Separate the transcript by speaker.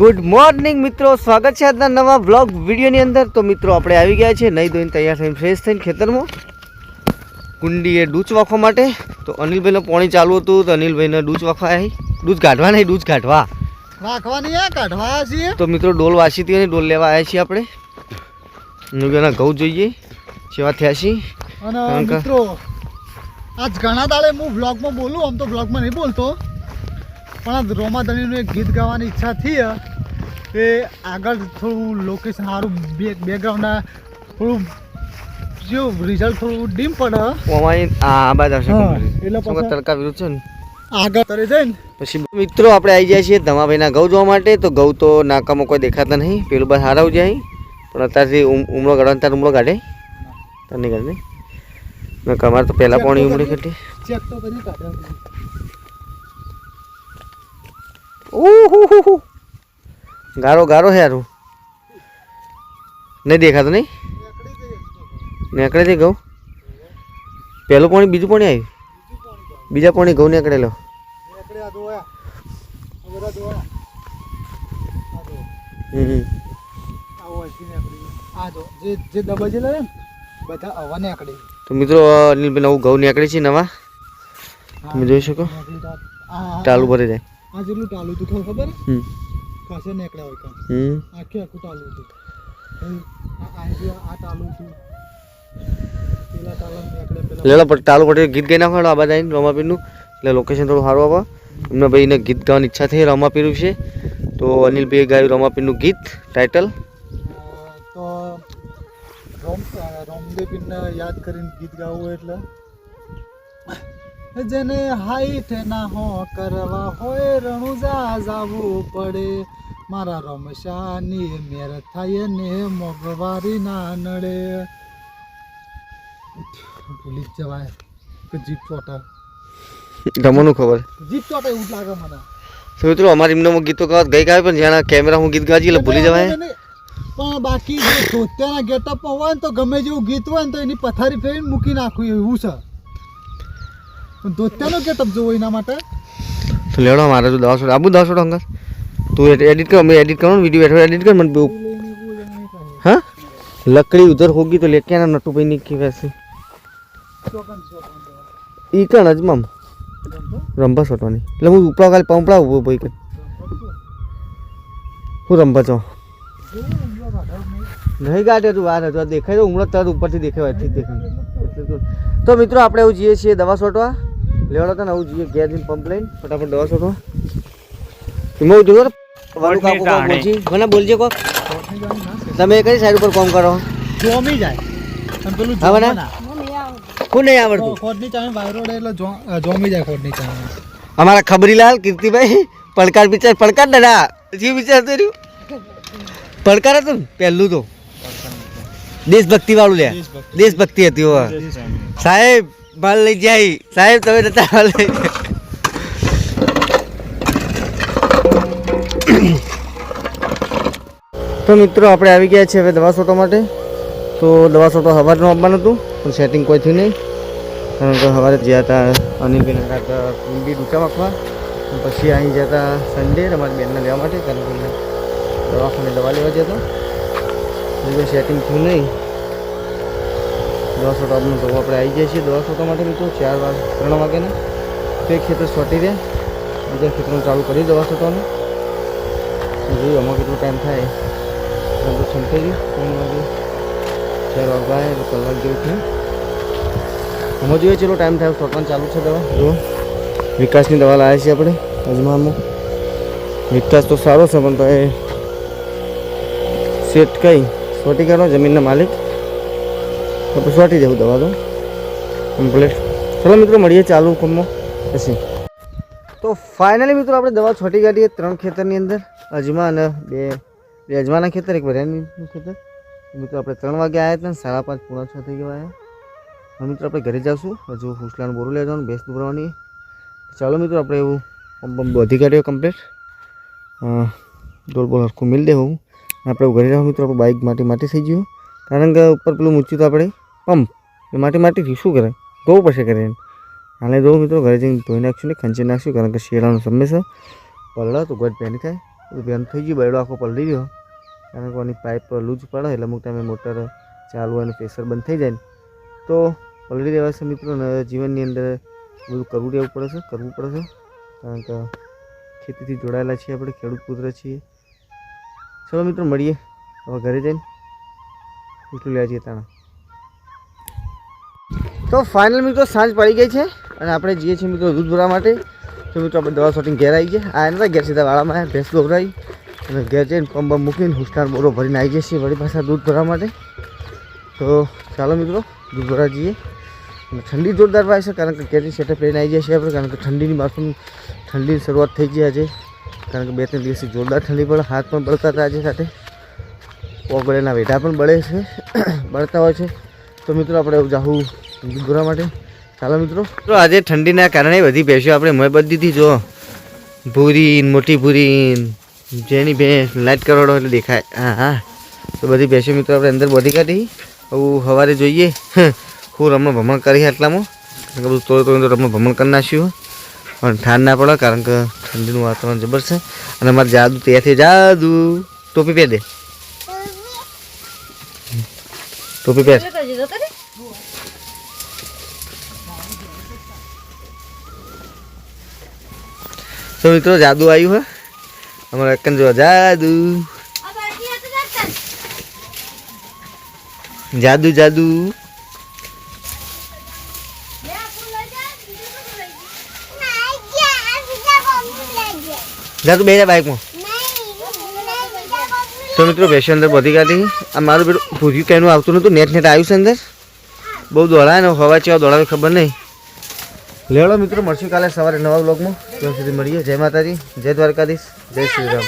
Speaker 1: Good morning મિત્રો. સ્વાગત છે આજના નવા વ્લોગ વિડીયોની અંદર. તો મિત્રો આપણે આવી ગયા છે નહીં ધોઈને તૈયાર થઈને ફ્રેશ થઈને ખેતરમાં. કુંડીએ ડૂચ વાખવા માટે. તો અનિલભાઈનું પાણી ચાલુ હતું. તો અનિલભાઈને ડૂચ વાખવા આવી. ડૂચ કાઢવા નહીં ડૂચ કાઢવા
Speaker 2: વાખવાની આ? કાઢવા છીએ?
Speaker 1: તો મિત્રો ડોલ વાસી હતી અને ડોલ લેવા આવ્યા છીએ આપણે. નુગેના ઘઉં જોઈએ. સેવા થયા છીએ.
Speaker 2: મિત્રો આજ ઘણા દાડે હું બ્લોગમાં બોલું આમ તો બ્લોગમાં નહીં બોલતો. પણ રોમાધણીનું એક ગીત ગાવાની ઈચ્છા થઈ એ આગળ થોડું લોકેશન સારું બેકગ્રાઉન્ડ થોડું જો રિઝલ્ટ થોડું ડીમ પડે.
Speaker 1: આ બાદ આવશે
Speaker 2: એટલે પછી-
Speaker 1: તડકા વિરુદ્ધ છે ને?
Speaker 2: આગળ તરે જઈને
Speaker 1: પછી મિત્રો આપણે આવી જાય છીએ ધમાભાઈના ઘઉં જોવા માટે. તો ઘઉં તો નાકામો કોઈ દેખાતા નહીં. પેલું બસ હારાવ જાય. પણ અત્યારથી ઉમળો કાઢો ત્યારે ઉમળો કાઢે તને કાઢે મેં કમાર તો પહેલાં પાણી ઉમળી કાઢી
Speaker 2: ચેક તો કરી કાઢ્યા
Speaker 1: ઓહો ગારો ગારો હે યારું. નહીં દેખાતો નહીં? નેકળે છે ઘઉં. પહેલું પાણી, બીજું પાણી આવ્યું બીજા પાણી ઘઉં નીકળેલો. મિત્રો અનિલભાઈ નવું ઘઉં નીકળે છે નવા. તમે જોઈ શકો? ટાલુ ભરી જાય
Speaker 2: આ જેટલું ટાલું હતું ખબર? ખબર ખાસે નીકળ્યા હોય કાં આખે આખું ટાલું હતું. આ ટાલું હતું
Speaker 1: લેલો પટેલ ગીત ગાઈ નાખો આ બધા રમાપીરનું. એટલે લોકેશન થોડું સારું આવે એમને ભાઈને ગીત ગાવાની ઈચ્છા થઈ રમાપીરું છે. તો અનિલભાઈએ ગાયું રમાપીરનું ગીત ટાઇટલ
Speaker 2: અ, તો રોમ રોમદેવીને યાદ કરીને ગીત ગાવું એટલે. જેને હાઈટ ના હો કરવા હોય રણુજા જાવું પડે. મારા રમશાની મેર થાય ને મોગવારી ના નડે. ભૂલી જવાય કે જીપ ચોટા
Speaker 1: ગમોનું ખબર.
Speaker 2: જીપ ચોટા એવું લાગે મને.
Speaker 1: તો મિત્રો અમારે એમનો ગીતો ગાવા ગઈ ગાય પણ જ્યાં કેમેરા હું ગીત ગાજી એટલે ભૂલી જવાય.
Speaker 2: પણ બાકી જે ધોત્યાના ગેટઅપ હોય ને તો ગમે જેવું ગીત હોય ને તો એની પથારી ફેરીને મૂકી નાખું એવું છે. દોત્યાનો ગેટઅપ જોવો એના માટે?
Speaker 1: તો લેવડો મારે તો દસ આબુ દસ ટંગર તું એડિટ કર, મેં એડિટ કરો ને વીડિયો એઠો એડિટ કર મને બહુ હા? લકડી ઉધર હોગી તો લેકે આના નટુ ભાઈ નીકળી વેસી. ઈ કણ જ મમ? રંભા સોટવાની એટલે હું ઉપરા કાલે પંપડા ઊભો ભાઈ કે. હું રંભા છો નહીં ગાટે તું વાર હતો દેખાય તો ઉમળો તર ઉપરથી દેખાય દેખાય. તો મિત્રો, આપણે એવું જઈએ છીએ દવા સોટવા લેવડો તો ને આવું જોઈએ ઘેર જઈને પંપ લઈને ફટાફટ દવા છો એમાં ઉઠી કર વાળું કાકુ કોક બોલજી મને બોલજે કોક. તમે કઈ સાઈડ ઉપર કામ કરો.
Speaker 2: જોમી જાય. અને પેલું
Speaker 1: હા,
Speaker 2: ના.
Speaker 1: હું નહીં આવડતું.
Speaker 2: ખોડની ચાવી વાયરો એટલે જોમી જાય ખોડની ચાવી.
Speaker 1: અમારા ખબરીલાલ કીર્તિભાઈ પડકાર પિક્ચર પડકાર દાદા જે વિચાર તો રહ્યું પડકાર હતું ને પહેલું તો. દેશભક્તિ વાળું લે.
Speaker 2: દેશભક્તિ.
Speaker 1: દેશભક્તિ હતી હો. સાહેબ માલ લઈ જાય. સાહેબ, તમે નતા ભાલ લઈ તો મિત્રો, આપણે આવી ગયા છે હવે દવા સોટો માટે. તો દવા સોટો સવારનું આપવાનું હતું, પણ સેટિંગ કોઈ થયું નહીં. કારણ કે સવારે ગયા હતા અનિલભાઈ કાકા કુંડી ડૂચા માખવા પછી અહીં ગયા હતા સન્ડે અમારી બેનને લેવા માટે, કારણ કે દવાખાને દવા લેવા ગયા હતા. સેટિંગ થયું નહીં. દવા સોટા આપનું તો આપણે આવી જઈએ છીએ. દોઢસો સોટા માટે મિત્રો ચાર વાગે, ત્રણ વાગ્યાને. તો ખેતર સોટી દે. બીજા ખેતરનું ચાલુ કરી દવા સોટાનું જોયું આમાં કેટલો ટાઈમ થાય. તો છંટાઈ ગયું ત્રણ વાગે ચાર વાગવા એટલે કલાક જેવું થયું. આમાં જોઈએ ચલો ટાઈમ થાય. સોટવાનું ચાલુ છે દવા. જો, વિકાસની દવા લાવ્યા છીએ આપણે, અજમામાં. વિકાસ તો સારો છે, પણ તો એ સેટ કઈ. સોટી કરો જમીનના માલિક. તો પછી સોટી દેવું દવા તો. કમ્પ્લીટ ચલો મિત્રો, મળીએ ચાલુ કામમાં પછી. તો ફાઇનલી મિત્રો, આપણે દવા છોટી કાઢીએ ત્રણ ખેતરની અંદર. અજમા અને બે બે અજમાના ખેતર, એક વરિયાળીનું ખેતર. મિત્રો, આપણે ત્રણ વાગે આવ્યા હતા સાડા પાંચ, પૂણા છ થઈ ગયા આવ્યા મિત્રો, આપણે ઘરે જઈશું હજુ હુસલાનું બોરું લઈ જવાનું ભેંસ દોરવાની ચાલો મિત્રો, આપણે એવું પંપ બધી કાઢ્યો કમ્પ્લીટ ડોલ બોલ હરખું મિલ દેવું આપણે ઘરે જાવ મિત્રો, આપણે બાઇક માટી માટી થઈ ગયું. કારણ કે ઉપર પેલું મૂચ્યું તો આપણે. પંપ એ માટી માટીથી શું કરે? ધોવું પડશે કરે આને ધોવું મિત્રો, ઘરે જઈને ધોઈ નાખશું ને ખંચી નાખશું, કારણ કે શિયાળાનો સમય છે. પલળો તો ગોટ પહેરી થાય. બધું બેન થઈ ગયું બરડો આખો પલળી ગયો કારણ કે આની પાઇપ લૂજ પડે, એટલે અમુક ટાઈમે મોટર ચાલુ અને પ્રેશર બંધ થઈ જાય ને. તો પલળી રહેવા છે મિત્રો જીવનની અંદર બધું કરવું રહેવું પડે છે, કરવું પડે છે. કારણ કે ખેતીથી જોડાયેલા છીએ આપણે, ખેડૂત પુત્ર છીએ. ચલો મિત્રો, મળીએ. હવે ઘરે જઈને. એટલું લેવા જઈએ તાણા. તો ફાઇનલ મિત્રો સાંજ પડી ગઈ છે અને આપણે જઈએ છીએ મિત્રો દૂધ ભરવા માટે. તો મિત્રો આપણે દવા શોટિંગ ઘેર આવી ગયા. આ નતા ઘેર સીધા વાળામાં ભેંસ દોરાઈ અને ઘેર જઈને પંપ મૂકીને હુસ્ટાર બોરો ભરીને આવી જઈએ છીએ વળી પાછા દૂધ ભરવા માટે. તો ચાલો મિત્રો, દૂધ ભરવા જઈએ. અને ઠંડી જોરદાર વાય છે કારણ કે ઘેરની સેટઅપ લઈને આવી જાય છે આપણે, કારણ કે ઠંડીની મોસમ ઠંડીની શરૂઆત થઈ ગઈ આજે. કારણ કે બે ત્રણ દિવસથી જોરદાર ઠંડી પડે, હાથ પણ બળતા હતા આજે સાથે. ઓગળેના વેઢા પણ બળે છે, બળતા હોય છે. તો મિત્રો આપણે જાહું દૂધ માટે? ચાલો મિત્રો. તો આજે ઠંડીના કારણે બધી ભેંસો આપણે મય બધીથી જો. ભૂરી મોટી ભૂરી જેની ભેંસ લાઇટ કરોડો એટલે દેખાય. હા હા. તો બધી ભેંસો મિત્રો આપણે અંદર બધી કાઢી. આવું સવારે જોઈએ. હું. રમણ ભ્રમણ કરી આટલામાં. બધું તોય તો રમણ ભ્રમણ કરી નાખ્યું. પણ ઠાર ના પડે કારણ કે ઠંડીનું વાતાવરણ જબર છે. અને અમારે જાદુ ત્યાંથી જાદુ. ટોપી પહેર દે. ટોપી પહેર. તો મિત્રો, જાદુ આવ્યું હે. અમારે એકન જો જાદુ. જાદુ જાદુ. જાદુ બે બાઇકમાં તો મિત્રો બેસી અંદર બધી કાઢી. આ મારું પેલું ભૂજ્યું કઈનું આવતું નહોતું. નેટ નેટ આવ્યું છે અંદર. બહુ દોડાય ને, હવા ચેવા દોડાવે ખબર નહીં. લેવડો મિત્રો, મળશું કાલે સવારે નવા બ્લોગમાં ત્યાં સુધી મળીએ. જય માતાજી, જય દ્વારકાધીશ, જય શ્રી રામ.